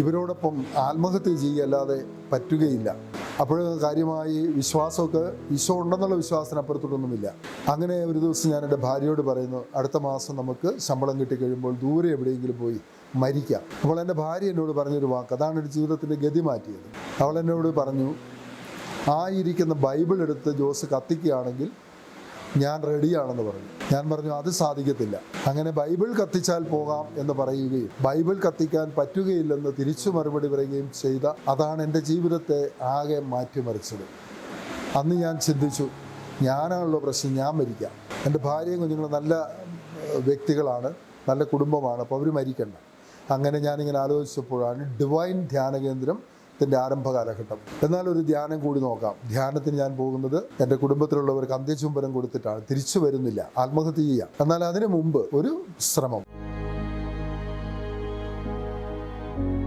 ഇവരോടൊപ്പം ആത്മഹത്യ ചെയ്യല്ലാതെ പറ്റുകയില്ല. അപ്പോൾ കാര്യമായി വിശ്വാസമൊക്കെ ഈശോ ഉണ്ടെന്നുള്ള വിശ്വാസത്തിനപ്പുറത്തോട്ടൊന്നുമില്ല. അങ്ങനെ ഒരു ദിവസം ഞാൻ എന്റെ ഭാര്യയോട് പറയുന്നു അടുത്ത മാസം നമുക്ക് ശമ്പളം കിട്ടിക്കഴിയുമ്പോൾ ദൂരെ എവിടെയെങ്കിലും പോയി മരിക്കാം. അപ്പോൾ എന്റെ ഭാര്യ എന്നോട് പറഞ്ഞൊരു വാക്ക് അതാണ് എന്റെ ജീവിതത്തിന്റെ ഗതി മാറ്റിയത്. അവൾ എന്നോട് പറഞ്ഞു ആയിരിക്കുന്ന ബൈബിൾ എടുത്ത് ജോസ് കത്തിക്കുകയാണെങ്കിൽ ഞാൻ റെഡിയാണെന്ന് പറഞ്ഞു. ഞാൻ പറഞ്ഞു അത് സാധിക്കത്തില്ല. അങ്ങനെ ബൈബിൾ കത്തിച്ചാൽ പോകാം എന്ന് പറയുകയും ബൈബിൾ കത്തിക്കാൻ പറ്റുകയില്ലെന്ന് തിരിച്ചു മറുപടി പറയുകയും ചെയ്ത അതാണ് എന്റെ ജീവിതത്തെ ആകെ മാറ്റിമറിച്ചത്. അന്ന് ഞാൻ ചിന്തിച്ചു ഞാനാണല്ലോ പ്രശ്നം ഞാൻ മരിക്കാം. എന്റെ ഭാര്യയും കുഞ്ഞുങ്ങളും നല്ല വ്യക്തികളാണ് നല്ല കുടുംബമാണ് അപ്പോൾ അവർ മരിക്കണ്ട. അങ്ങനെ ഞാനിങ്ങനെ ആലോചിച്ചപ്പോഴാണ് ഡിവൈൻ ധ്യാന കേന്ദ്രം ത്തിന്റെ ആരംഭ കാലഘട്ടം. എന്നാൽ ഒരു ധ്യാനം കൂടി നോക്കാം. ധ്യാനത്തിന് ഞാൻ പോകുന്നത് എന്റെ കുടുംബത്തിലുള്ളവർക്ക് അന്ത്യചുംബനം കൊടുത്തിട്ടാണ്. തിരിച്ചു വരുന്നില്ല. ആത്മഹത്യ ചെയ്യാം. എന്നാൽ അതിനു മുമ്പ് ഒരു ശ്രമം.